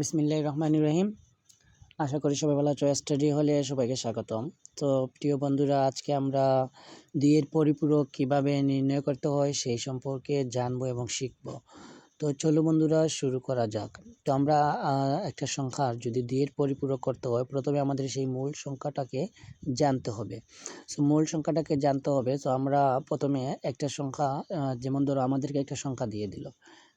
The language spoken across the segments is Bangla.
বিসমিল্লাহ রহমান রহিম। আশা করি সবাই ভালো আছো। স্টাডি হলে সবাইকে স্বাগতম। তো প্রিয় বন্ধুরা, আজকে আমরা দুইয়ের পরিপূরক কীভাবে নির্ণয় করতে হয় সেই সম্পর্কে জানব এবং শিখব। তো চলো বন্ধুরা, শুরু করা যাক। তো আমরা একটা সংখ্যার যদি দুইয়ের পরিপূরক করতে হয়, প্রথমে আমাদের সেই মূল সংখ্যাটাকে জানতে হবে। সো মূল সংখ্যাটাকে জানতে হবে। তো আমরা প্রথমে একটা সংখ্যা যেমন ধরো আমাদেরকে একটা সংখ্যা দিয়ে দিল।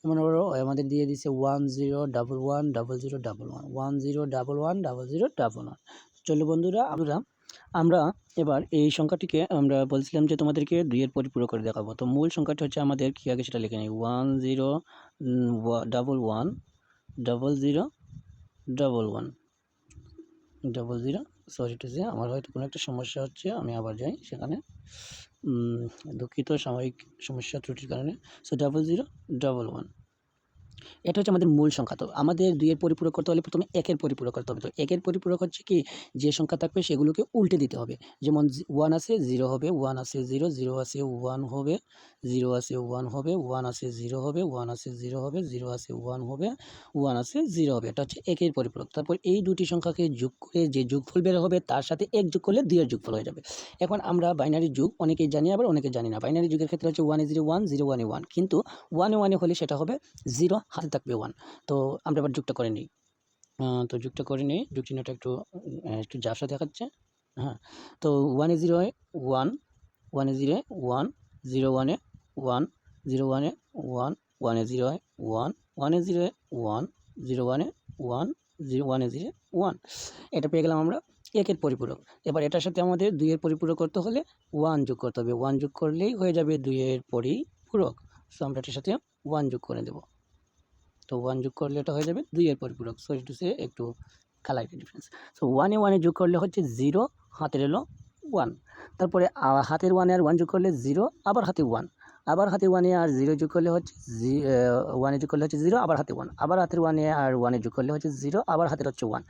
যেমন ধরো আমাদের দিয়ে দিছে one zero double one double zero double one one zero double one double zero double one চলো বন্ধুরা, আমরা আমরা এবার এই সংখ্যাটিকে আমরা বলছিলাম যে তোমাদেরকে দুইয়ের পরিপূরক করে দেখাবো। তো মূল সংখ্যাটি হচ্ছে আমাদের কী আগে সেটা লিখে নিই। One zero double one double zero double one double zero sorry two আমার হয়তো কোনো একটা সমস্যা হচ্ছে, আমি আবার যাই সেখানে। দুঃখিত, সাময়িক সমস্যা ত্রুটির কারণে। So double zero double one এটা হচ্ছে আমাদের মূল সংখ্যা। তো আমাদের দুইয়ের পরিপূরক করতে হলে প্রথমে একের পরিপূরক করতে হবে। তো একের পরিপূরক হচ্ছে কি? যে সংখ্যা থাকবে সেগুলোকে উল্টে দিতে হবে। যেমন ওয়ান আছে জিরো হবে ওয়ান আছে জিরো জিরো আছে ওয়ান হবে জিরো আছে ওয়ান হবে ওয়ান আছে জিরো হবে ওয়ান আছে জিরো হবে জিরো আছে ওয়ান হবে ওয়ান আছে জিরো হবে। এটা হচ্ছে একের পরিপূরক। তারপর এই দুটি সংখ্যাকে যোগ করে যে যোগফল বের হবে তার সাথে এক যোগ করলে দুইয়ের যোগফল হয়ে যাবে। এখন আমরা বাইনারি যুগ, অনেকেই জানি, আবার অনেকে জানি না। বাইনারি যুগের ক্ষেত্রে হচ্ছে ওয়ান জিরো ওয়ান জিরো ওয়ানে ওয়ান কিন্তু ওয়ানে ওয়ানে হলে সেটা হবে জিরো হাতে থাকবে ওয়ান তো আমরা এবার যুগটা করে নিই। তো যুগটা করে নিই, যুগ চিহ্নটা একটু একটু জাফসা দেখাচ্ছে। হ্যাঁ তো ওয়ানে জিরো ওয়ান ওয়ানে জিরো ওয়ান জিরো ওয়ানে ওয়ান জিরো ওয়ানে ওয়ান ওয়ানে জিরো ওয়ান ওয়ানে জিরো ওয়ান জিরো ওয়ানে ওয়ান জিরো ওয়ানে জিরো ওয়ান এটা পেয়ে গেলাম আমরা একের পরিপূরক। এবার এটার সাথে আমাদের দুইয়ের পরিপূরক করতে হলে ওয়ান যোগ করতে হবে। ওয়ান যোগ করলেই হয়ে যাবে দুইয়ের পরিপূরক। সো আমরা এটার সাথে ওয়ান যোগ করে দেবো। তো ওয়ান যোগ করলে এটা হয়ে যাবে দুইয়ের পরিপূরক। সরি টু সে একটু কালার ডিফারেন্স সো ওয়ানে ওয়ানে যোগ করলে হচ্ছে জিরো হাতের এলো ওয়ান তারপরে হাতের ওয়ানে আর ওয়ান যোগ করলে জিরো আবার হাতে ওয়ান আবার হাতে ওয়ানে আর জিরো যোগ করলে হচ্ছে জি ওয়ানে যোগ করলে হচ্ছে জিরো আবার হাতে ওয়ান আবার হাতের ওয়ানে আর ওয়ানে যোগ করলে হচ্ছে জিরো আবার হাতের হচ্ছে ওয়ান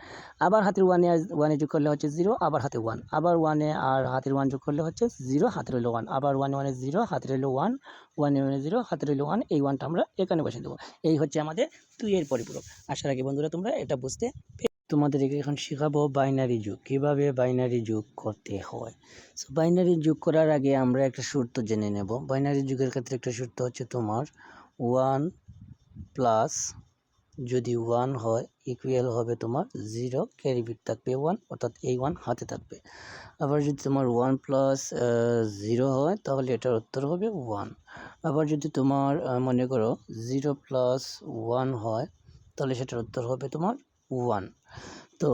আবার হাতের ওয়ানে আর ওয়ানে যোগ করলে হচ্ছে জিরো আবার হাতে ওয়ান আবার ওয়ানে আর হাতের ওয়ান যোগ করলে হচ্ছে জিরো হাতের হলো ওয়ান আবার ওয়ানে ওয়ানে জিরো হাতের হলো ওয়ান ওয়ানে ওয়ানে জিরো হাতের হলো ওয়ান এই ওয়ানটা আমরা এখানে বসে দেবো। এই হচ্ছে আমাদের দুইয়ের পরিপূরক। আশা রাখি বন্ধুরা তোমরা এটা বুঝতে তোমাদেরকে এখন শেখাবো বাইনারি যুগ। কীভাবে বাইনারি যুগ করতে হয়? সো বাইনারি যুগ করার আগে আমরা একটা শর্ত জেনে নেব। বাইনারি যুগের ক্ষেত্রে একটা শর্ত হচ্ছে তোমার ওয়ান প্লাস যদি ওয়ান হয় ইকুয়াল হবে তোমার জিরো ক্যারি বিট থাকবে ওয়ান অর্থাৎ এই ওয়ান হাতে থাকবে। আবার যদি তোমার ওয়ান প্লাস জিরো হয়, তাহলে এটার উত্তর হবে ওয়ান আবার যদি তোমার মনে করো জিরো প্লাস ওয়ান হয়, তাহলে সেটার উত্তর হবে তোমার ওয়ান তো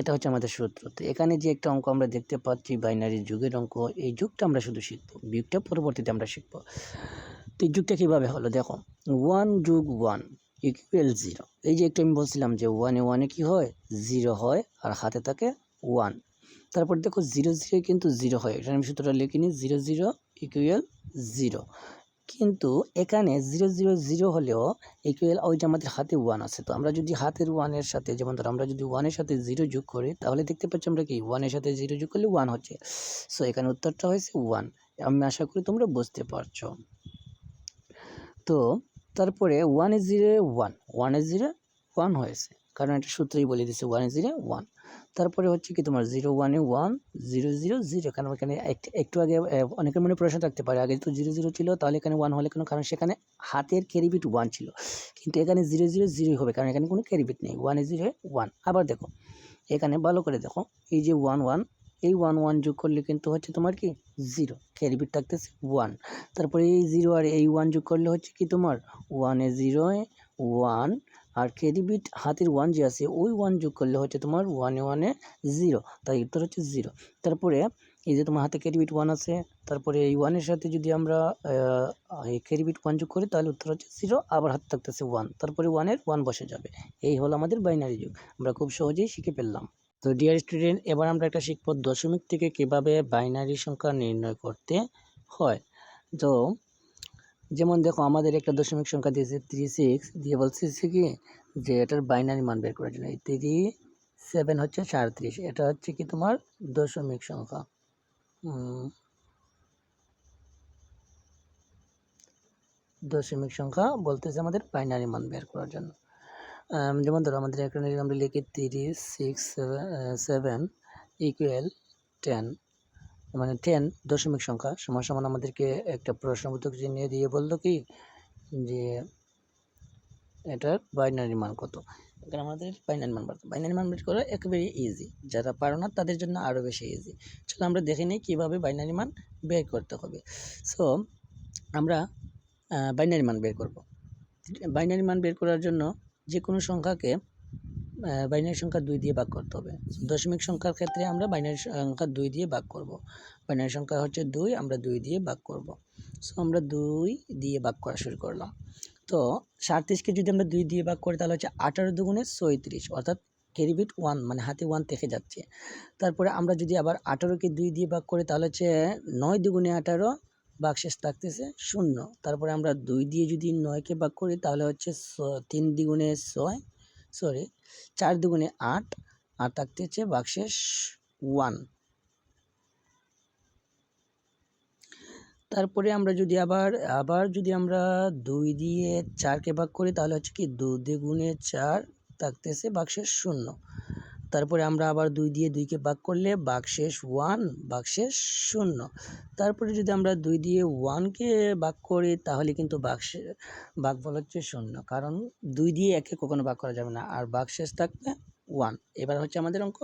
এটা হচ্ছে আমাদের সূত্র। তো এখানে যে একটা অঙ্ক আমরা দেখতে পাচ্ছি, বাইনারি যুগের অঙ্ক, এই যুগটা আমরা শুধু শিখব। বিয়োগটা পরবর্তীতে আমরা শিখব। তো এই যুগটা কীভাবে হলো? দেখো ওয়ান যুগ ওয়ান ইকুয়াল জিরো এই যে একটু আমি বলছিলাম যে ওয়ানে ওয়ানে কী হয়? জিরো হয়, আর হাতে থাকে ওয়ান তারপর দেখো জিরো জিরো কিন্তু জিরো হয়। এটা আমি সূত্রটা লিখিনি জিরো জিরো ইকুয়াল জিরো কিন্তু এখানে জিরো জিরো জিরো হলেও ইকুয়াল ওই যে আমাদের হাতে ওয়ান আছে। তো আমরা যদি হাতের ওয়ানের সাথে, যেমন ধরো আমরা যদি ওয়ানের সাথে জিরো যোগ করি, তাহলে দেখতে পাচ্ছি আমরা কি? ওয়ানের সাথে জিরো যোগ করলে ওয়ান হচ্ছে। সো এখানে উত্তরটা হয়েছে ওয়ান আমি আশা করি তোমরা বুঝতে পারছ। তো, তারপরে ওয়ান এ জিরো ওয়ান ওয়ান এ জিরো ওয়ান হয়েছে। কারণ এটা সূত্রেই বলে দিচ্ছে ওয়ান জিরো ওয়ান তারপরে হচ্ছে কি তোমার জিরো ওয়ানে ওয়ান জিরো জিরো জিরো কারণ এখানে একটু আগে অনেকের মনে প্রশ্ন থাকতে পারে, আগে তো জিরো জিরো ছিল, তাহলে এখানে ওয়ান হলে কেন কারণ, সেখানে হাতের ক্যারিবিট ওয়ান ছিল। কিন্তু এখানে জিরো জিরো জিরোই হবে, কারণ এখানে কোনো ক্যারিবিট নেই ওয়ানে জিরো ওয়ান আবার দেখো, এখানে ভালো করে দেখো, এই যে ওয়ান ওয়ান এই ওয়ান ওয়ান যোগ করলে কিন্তু হচ্ছে তোমার কি? জিরো ক্যারিবিট থাকতেছে ওয়ান তারপরে এই জিরো আর এই ওয়ান যোগ করলে হচ্ছে কি তোমার? ওয়ানে জিরো ওয়ান আর ক্যারিবিট হাতের ওয়ান যে আছে, ওই ওয়ান যোগ করলে হচ্ছে তোমার ওয়ানে ওয়ানে জিরো তাই উত্তর হচ্ছে জিরো তারপরে এই যে তোমার হাতে ক্যারিবিট ওয়ান আছে, তারপরে এই ওয়ানের সাথে যদি আমরা এই ক্যারিবিট ওয়ান যোগ করি, তাহলে উত্তর হচ্ছে জিরো আবার হাতে থাকতেছে ওয়ান তারপরে ওয়ানের ওয়ান বসে যাবে। এই হলো আমাদের বাইনারি যুগ। আমরা খুব সহজেই শিখে ফেললাম। তো ডিয়ার স্টুডেন্ট এবার আমরা একটা শিখব দশমিক থেকে কীভাবে বাইনারি সংখ্যা নির্ণয় করতে হয়। তো যেমন দেখো, আমাদের একটা দশমিক সংখ্যা দিয়েছে থ্রি সিক্স দিয়ে বলছে কি, যে এটার বাইনারি মান বের করার জন্য। এই থ্রি সেভেন হচ্ছে সাঁত্রিশ, এটা হচ্ছে কি তোমার দশমিক সংখ্যা। দশমিক সংখ্যা বলতেছে আমাদের বাইনারি মান বের করার জন্য। যেমন ধরো, আমাদের এখানে আমরা লিখি তিরিশ সিক্স সেভেন ইকুয়াল টেন মানে টেন দশমিক সংখ্যা, সমান সমান আমাদেরকে একটা প্রশ্নবোধক চিহ্ন দিয়ে বলল কি? যে এটার বাইনারি মান কত? এখানে আমাদের বাইনারি মান বাড়তো বাইনারি মান বের করা একেবারে ইজি যারা পারো না, তাদের জন্য আরও বেশি ইজি চলো আমরা দেখে নিই কীভাবে বাইনারি মান বের করতে হবে। সো আমরা বাইনারি মান বের করব। বাইনারি মান বের করার জন্য যে কোনো সংখ্যাকে বাইনারি সংখ্যা দুই দিয়ে ভাগ করতে হবে। দশমিক সংখ্যার ক্ষেত্রে আমরা বাইনারি সংখ্যা দুই দিয়ে ভাগ করব। বাইনারি সংখ্যা হচ্ছে দুই, আমরা দুই দিয়ে ভাগ করব। সো আমরা দুই দিয়ে ভাগ করা শুরু করলাম। তো, সাঁত্রিশকে যদি আমরা দুই দিয়ে ভাগ করি, তাহলে হচ্ছে আঠারো দুগুণে ছয়ত্রিশ, অর্থাৎ ক্যারিবিট ওয়ান মানে হাতে ওয়ান থেকে যাচ্ছে। তারপরে আমরা যদি আবার আঠারোকে দুই দিয়ে ভাগ করি, তাহলে হচ্ছে নয় দুগুণে আঠারো বাকশেষ থাকতেছে শূন্য। তারপরে আমরা দুই দিয়ে যদি নয়কে ভাগ করি, তাহলে হচ্ছে তিন দ্বিগুণে ছয় সরি চার দুগুণে আট, আর থাকতেছে বাক্সেস ওয়ান তারপরে আমরা যদি আবার আবার যদি আমরা দুই দিয়ে চারকে ভাগ করি, তাহলে হচ্ছে কি দু দ্বিগুণে চার থাকতেছে বাক্সের শূন্য। তারপরে আমরা আবার দুই দিয়ে দুইকে ভাগ করলে বাকশেষ ওয়ান বাকশেষ শূন্য। তারপরে যদি আমরা দুই দিয়ে ওয়ানকে ভাগ করি, তাহলে কিন্তু বাক্সে ভাগফল হচ্ছে শূন্য। কারণ দুই দিয়ে একে কখনো ভাগ করা যাবে না। আর বাকশেষ থাকবে ওয়ান এবার হচ্ছে আমাদের অঙ্ক।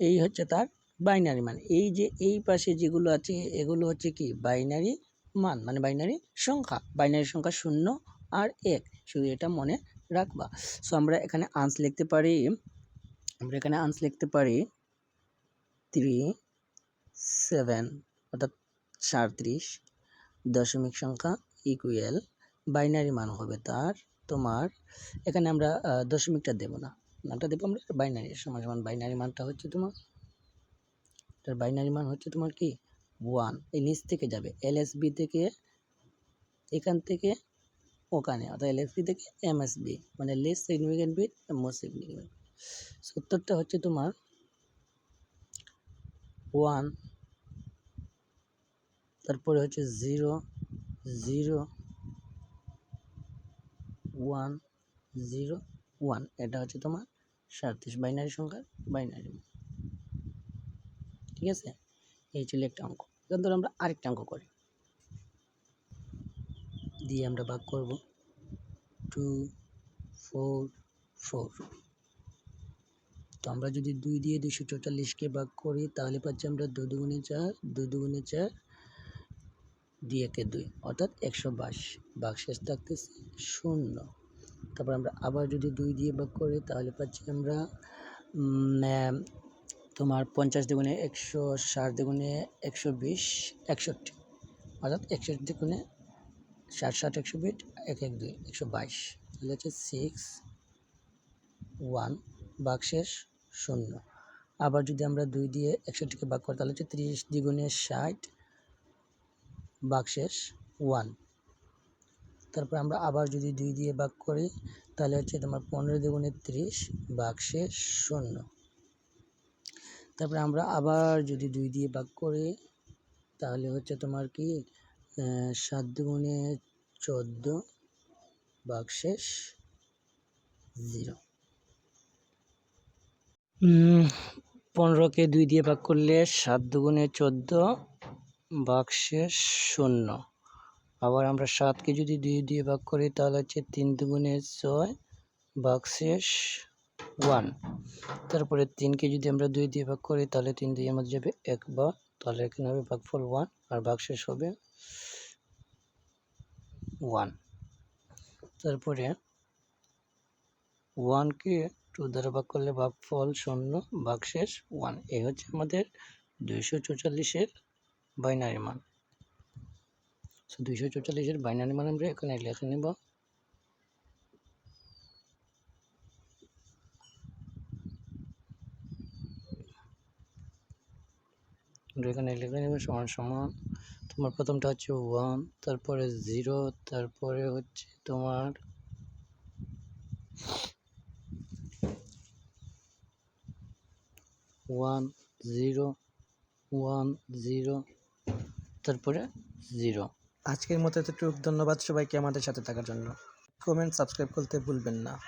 এই হচ্ছে তার বাইনারি মান। এই যে, এই পাশে যেগুলো আছে, এগুলো হচ্ছে কি? বাইনারি মান। মানে বাইনারি সংখ্যা। বাইনারি সংখ্যা শূন্য আর এক। শুধু এটা মনে রাখবা। সো আমরা এখানে আনস লিখতে পারি আমরা এখানে আনস লিখতে পারি থ্রি সেভেন অর্থাৎ সাঁত্রিশ দশমিক সংখ্যা ইকুয়াল বাইনারি মান হবে তার, তোমার, এখানে আমরা দশমিকটা দেব না। নামটা দেবো আমরা বাইনারি সমান সমান বাইনারি মানটা হচ্ছে তোমার, তার বাইনারি মান হচ্ছে তোমার কি? ওয়ান এই নিচ থেকে যাবে এলএসবি থেকে এখান থেকে ওখানে, অর্থাৎ এলএসবি থেকে এমএসবি মানে less significant bit most significant সত্তরটা হচ্ছে তোমার ওয়ান তারপরে হচ্ছে zero zero one zero one এটা হচ্ছে তোমার সাঁত্রিশ বাইনারি সংখ্যার বাইনারি ঠিক আছে? এই ছিল একটা অঙ্ক। এখান ধরে আমরা আরেকটা অঙ্ক করি। দিয়ে আমরা ভাগ করব। টু ফোর ফোর তো আমরা যদি দুই দিয়ে দুশো চৌচল্লিশকে ভাগ করি, তাহলে পাচ্ছি আমরা দু দুগুণে চার, দু দুগুণে চার, দুই একে দুই, অর্থাৎ একশো বাইশ। ভাগ শেষ থাকতেছে শূন্য। তারপর আমরা আবার যদি দুই দিয়ে ভাগ করি, তাহলে পাচ্ছি আমরা তোমার পঞ্চাশ দুগুণে একশো ষাট দুগুণে একশো বিশ, একষট্টি, অর্থাৎ একষট্টি দুগুণে ষাট ষাট একশো বিট এক এক দুই, একশো বাইশ। তাহলে হচ্ছে সিক্স ওয়ান বাকশেষ শূন্য। আবার যদি আমরা দুই দিয়ে একষট্টিকে ভাগ করি, তাহলে হচ্ছে ত্রিশ দ্বিগুণে ষাট বাকশেষ ওয়ান। তারপর আমরা আবার যদি দুই দিয়ে ভাগ করি, তাহলে হচ্ছে তোমার পনেরো দ্বিগুণে ত্রিশ বাকশেষ শূন্য। তারপরে আমরা আবার যদি দুই দিয়ে ভাগ করি, তাহলে হচ্ছে তোমার কি সাত দুগুণে চোদ্দ বাকশেষ জিরো। পনেরোকে দুই দিয়ে ভাগ করলে সাত দুগুণে চোদ্দ বাকশেষ শূন্য। আবার আমরা সাতকে যদি দুই দিয়ে ভাগ করি, তাহলে হচ্ছে তিন দুগুণে ছয় বাকশেষ ওয়ান। তারপরে তিনকে যদি আমরা দুই দিয়ে ভাগ করি, তাহলে তিন দিয়ে আমাদের যাবে একবার তাহলে এখানে হবে ভাগফল ওয়ান, আর ভাগশেষ হবে ওয়ান। তারপরে ওয়ানকে টু দ্বারা ভাগ করলে ভাগফল শূন্য ভাগশেষ ওয়ান এই হচ্ছে আমাদের দুইশো চৌচল্লিশের বাইনারি মান। সো দুইশো চৌচল্লিশের বাইনারি মান আমরা এখানে লিখে নেব। এখানে লিখে নেব সমান সমান। তোমার প্রথমটা হচ্ছে ওয়ান তারপরে জিরো তারপরে হচ্ছে তোমার ওয়ান জিরো ওয়ান জিরো, তারপরে জিরো। আজকের মতো এতটুকু। ধন্যবাদ সবাইকে আমাদের সাথে থাকার জন্য। কমেন্ট, সাবস্ক্রাইব করতে ভুলবেন না।